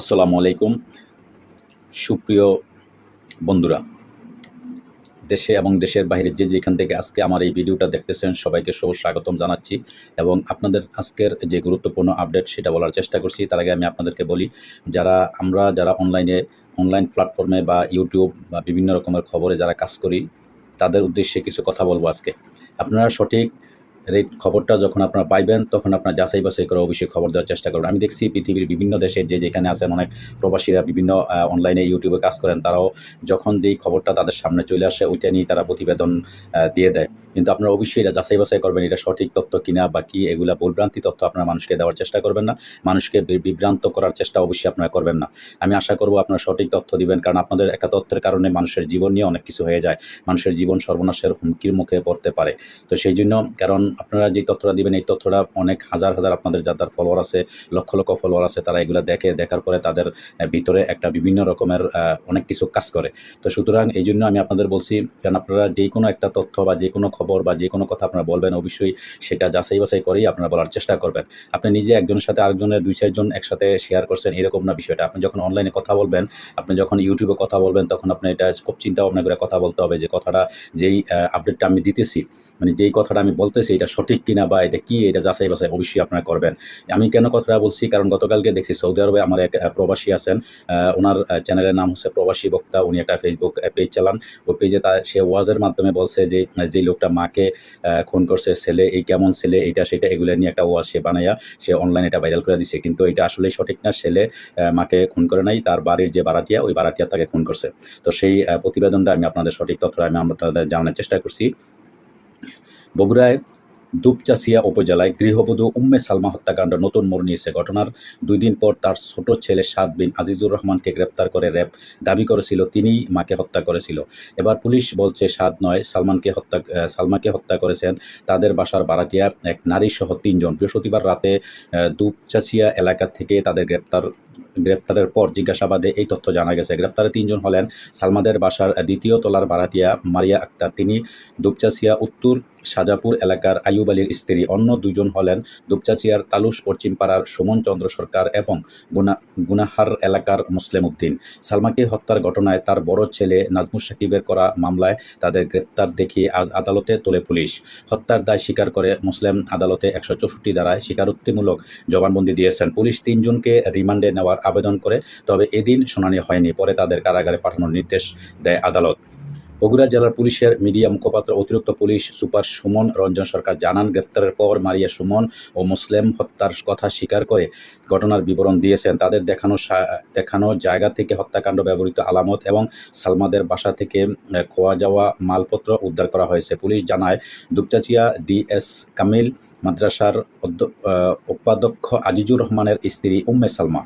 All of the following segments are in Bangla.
আসসালামু আলাইকুম। সুপ্রিয় বন্ধুরা, দেশে এবং দেশের বাইরে যে যেখান থেকে আজকে আমার এই ভিডিওটা দেখতেছেন, সবাইকে সব স্বাগতম জানাচ্ছি এবং আপনাদের আজকের যে গুরুত্বপূর্ণ আপডেট সেটা বলার চেষ্টা করছি। তার আগে আমি আপনাদেরকে বলি, যারা আমরা যারা অনলাইনে, অনলাইন প্ল্যাটফর্মে বা ইউটিউব বা বিভিন্ন রকমের খবরে যারা কাজ করি, তাদের উদ্দেশ্যে কিছু কথা বলব আজকে। আপনারা সঠিক এই খবরটা যখন আপনারা পাইবেন, তখন আপনার যাচাই বাছাই করে অবশ্যই খবর দেওয়ার চেষ্টা করবেন। আমি দেখছি পৃথিবীর বিভিন্ন দেশে যে যেখানে আছেন অনেক প্রবাসীরা বিভিন্ন অনলাইনে ইউটিউবে কাজ করেন, তারাও যখন যেই খবরটা তাদের সামনে চলে আসে, ওইটা নিয়ে তারা প্রতিবেদন দিয়ে দেয়। কিন্তু আপনারা অবশ্যই এটা যাচাই বাছাই করবেন, এটা সঠিক তথ্য কিনা বা কি, এগুলা ভুলভ্রান্তি তথ্য আপনারা মানুষকে দেওয়ার চেষ্টা করবেন না। মানুষকে বিভ্রান্ত করার চেষ্টা অবশ্যই আপনারা করবেন না। আমি আশা করব আপনারা সঠিক তথ্য দিবেন, কারণ আপনাদের একটা তথ্যের কারণে মানুষের জীবন নিয়ে অনেক কিছু হয়ে যায়। মানুষের জীবন সর্বনাশের হুমকির মুখে পড়তে পারে। তো সেই জন্য, কারণ আপনারা যে তথ্যটা দিবেন, এই তথ্যটা অনেক হাজার হাজার আপনাদের যাদের ফলোয়ার আছে, লক্ষ লক্ষ ফলোয়ার আছে, তারা এগুলো দেখে, দেখার পরে তাদের ভিতরে একটা বিভিন্ন রকমের অনেক কিছু কাজ করে। তো সুতরাং এই জন্য আমি আপনাদের বলছি, কারণ আপনারা যে কোনো একটা তথ্য বা যে কোনো খবর বা যে কোনো কথা আপনারা বলবেন, অবশ্যই সেটা যাচাই বাছাই করেই আপনারা বলার চেষ্টা করবেন। আপনি নিজে একজনের সাথে আরেকজনের দুই, চারজন একসাথে শেয়ার করছেন, এরকম না বিষয়টা। আপনি যখন অনলাইনে কথা বলবেন, আপনি যখন ইউটিউবে কথা বলবেন, তখন আপনি এটা খুব চিন্তা ভাবনা করে কথা বলতে হবে যে, কথাটা যেই আপডেটটা আমি দিতেছি মানে যেই কথাটা আমি বলতেছি, এটা সঠিক কিনা বা এটা কি, এটা যাচাই বাছাই অবশ্যই আপনারা করবেন। আমি কেন কথাটা বলছি? কারণ গতকালকে দেখছি সৌদি আরবে আমার এক প্রবাসী আছেন ওনার চ্যানেলের নাম হচ্ছে প্রবাসী বক্তা, উনি একটা ফেসবুক পেজ চালান। ওই পেজে তার সে ওয়াজের মাধ্যমে বলছে যে যে লোকটা মাকে খুন করছে, ছেলে, এই কেমন ছেলে এটা সেটা, এগুলো নিয়ে একটা ওয়াজ সে বানাইয়া সে অনলাইনে এটা ভাইরাল করে দিচ্ছে কিন্তু এটা আসলে সঠিক না। ছেলে মাকে খুন করে নাই, তার বাড়ির যে বারাটিয়া ওই বারাটিয়া তাকে খুন করছে। তো সেই প্রতিবেদনটা আমি আপনাদের সঠিক তথ্য আমি আপনাদের জানানোর চেষ্টা করছি। বগুড়ায় দুপচাচিয়া উপজেলায় গৃহবধূ উম্মে সালমা হত্যাকাণ্ড নতুন মোড় নিয়েছে ঘটনার দুই দিন পর তার ছোট ছেলে সাদ বিন আজিজুর রহমানকে গ্রেপ্তার করে র্যাব দাবি করেছিল তিনি মাকে হত্যা করেছিল। এবার পুলিশ বলছে সাদ নয় সালমানকে হত্যা সালমাকে হত্যা করেছেন তাদের বাসার বারাটিয়া এক নারী সহ তিনজন। বৃহস্পতিবার রাতে আহ, দুপচাচিয়া এলাকা থেকে তাদের গ্রেপ্তার গ্রেপ্তারের পর জিজ্ঞাসাবাদে এই তথ্য জানা গেছে। গ্রেপ্তারে তিনজন হলেন সালমাদের বাসার দ্বিতীয় তলার বারাটিয়া মারিয়া আক্তার। তিনি দুপচাচিয়া উত্তর সাজাপুর এলাকার আইয়ুব আলীর স্ত্রী অন্য দুজন হলেন দুপচাচিয়ার তালুস পশ্চিমপাড়ার সুমন চন্দ্র সরকার এবং গুনা গুনাহার এলাকার মুসলিম উদ্দিন। সালমাকে হত্যার ঘটনায় তার বড় ছেলে নাজমুস সাকিবের করা মামলায় তাদের গ্রেপ্তার দেখিয়ে আজ আদালতে তোলে পুলিশ। হত্যার দায় স্বীকার করে মুসলিম আদালতে একশো চৌষট্টি দ্বারায় স্বীকারোক্তিমূলক জবানবন্দি দিয়েছেন পুলিশ। তিনজনকে রিমান্ডে নেওয়ার আবেদন করে, তবে এদিন শুনানি হয়নি, পরে তাদের কারাগারে পাঠানোর নির্দেশ দেয় আদালত। বগুড়া জেলার পুলিশের মিডিয়া মুখপাত্র, অতিরিক্ত পুলিশ সুপার সুমন রঞ্জন সরকার জানান, গ্রেপ্তারের পর মারিয়া সুমন ও মুসলিম হত্যার কথা স্বীকার করে ঘটনার বিবরণ দিয়েছেন। তাদের দেখানো দেখানো জায়গা থেকে হত্যাকাণ্ড ব্যবহৃত আলামত এবং সালমাদের বাসা থেকে খোয়া যাওয়া মালপত্র উদ্ধার করা হয়েছে। পুলিশ জানায়, দুপচাচিয়া ডিএস কামিল মাদ্রাসার উপাধ্যক্ষ আজিজুর রহমানের স্ত্রী উম্মে সালমা।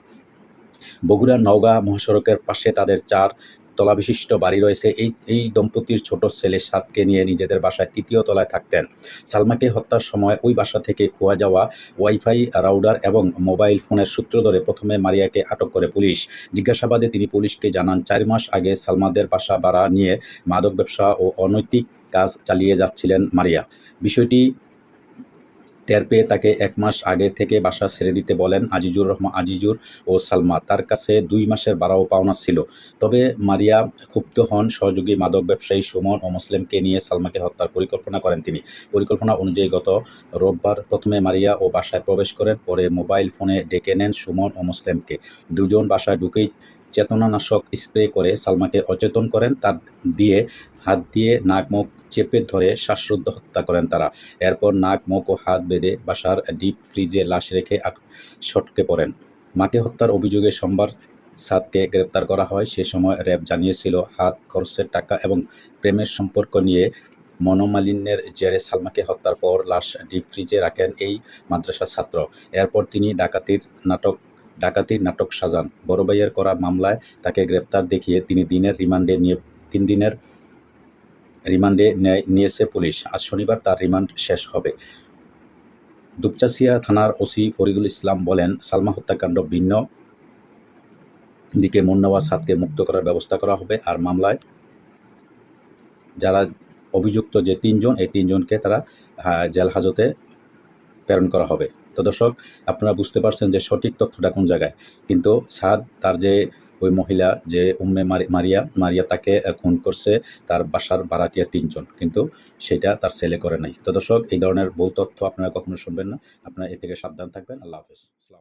বগুড়া নওগাঁ মহাসড়কের পাশে তাদের চার তলা বিশিষ্ট বাড়ি রয়েছে। এই এই দম্পতির ছোট ছেলে সাতকে নিয়ে নিজেদের বাসায় তৃতীয় তলায় থাকতেন। সালমাকে হত্যার সময় ওই বাসা থেকে খোয়া যাওয়া, ওয়াইফাই, রাউডার এবং মোবাইল ফোনের সূত্র ধরে প্রথমে মারিয়াকে আটক করে পুলিশ। জিজ্ঞাসাবাদে তিনি পুলিশকে জানান, চার মাস আগে সালমাদের বাসা ভাড়া নিয়ে মাদক ব্যবসা ও অনৈতিক কাজ চালিয়ে যাচ্ছিলেন মারিয়া। বিষয়টি টের পেয়ে তাকে এক মাস আগে থেকে বাসা ছেড়ে দিতে বলেন আজিজুর রহমান আজিজুর ও সালমা। তার কাছে দুই মাসের বাড়াও পাওনা ছিল। তবে মারিয়া ক্ষুব্ধ হন সহযোগী মাদক ব্যবসায়ী সুমন ও মুসলিমকে নিয়ে সালমাকে হত্যার পরিকল্পনা করেন তিনি। পরিকল্পনা অনুযায়ী গত রোববার প্রথমে মারিয়া ও বাসায় প্রবেশ করেন, পরে মোবাইল ফোনে ডেকে নেন সুমন ও মুসলিমকে। দুজন বাসায় ঢুকেই চেতনানাশক স্প্রে করে সালমাকে অচেতন করেন। তার দিয়ে হাত দিয়ে নাক মুখ চেপে ধরে শ্বাসরুদ্ধ হত্যা করেন তারা। এরপর নাক, মুখ ও হাত বেঁধে বাসার ডিপ ফ্রিজে লাশ রেখে ছটকে পড়েন। মাকে হত্যার অভিযোগে সোমবার সাদকে গ্রেপ্তার করা হয়। সে সময় র্যাব জানিয়েছিল, হাত, খরচের টাকা এবং প্রেমের সম্পর্ক নিয়ে মনোমালিন্যের জেরে সালমাকে হত্যার পর লাশ ডিপ ফ্রিজে রাখেন এই মাদ্রাসার ছাত্র। এরপর তিনি ডাকাতির নাটক ডাকাতির নাটক সাজান। বড় ভাইয়ের করা মামলায় তাকে গ্রেপ্তার দেখিয়ে তিনি দিনের রিমান্ডে নিয়ে তিন দিনের রিমান্ডে নেয়- নিয়েছে পুলিশ। আজ শনিবার তার রিমান্ড শেষ হবে। দুপচাসিয়া থানার ওসি ফরিদুল ইসলাম বলেন, সালমা হত্যাকাণ্ড ভিন্ন। দিকে মুন্নাওয়া সাদকে মুক্ত করার ব্যবস্থা করা হবে আর মামলায় যারা অভিযুক্ত যে তিনজন, এই তিনজনকে তারা জেল হাজতে প্রেরণ করা হবে। তো দর্শক, আপনারা বুঝতে পারছেন যে সঠিক তথ্যটা কোন জায়গায়। কিন্তু সাদ, তার যে ওই মহিলা যে উম্মে মারি- মারিয়া মারিয়া তাকে খুন করছে, তার বাসার বারাটিয়া তিনজন। কিন্তু সেটা তার ছেলে করে নাই। তো দর্শক, এই ধরনের বহু তথ্য আপনারা কখনো শুনবেন না। আপনারা এ থেকে সাবধান থাকবেন। আল্লাহ হাফিজ।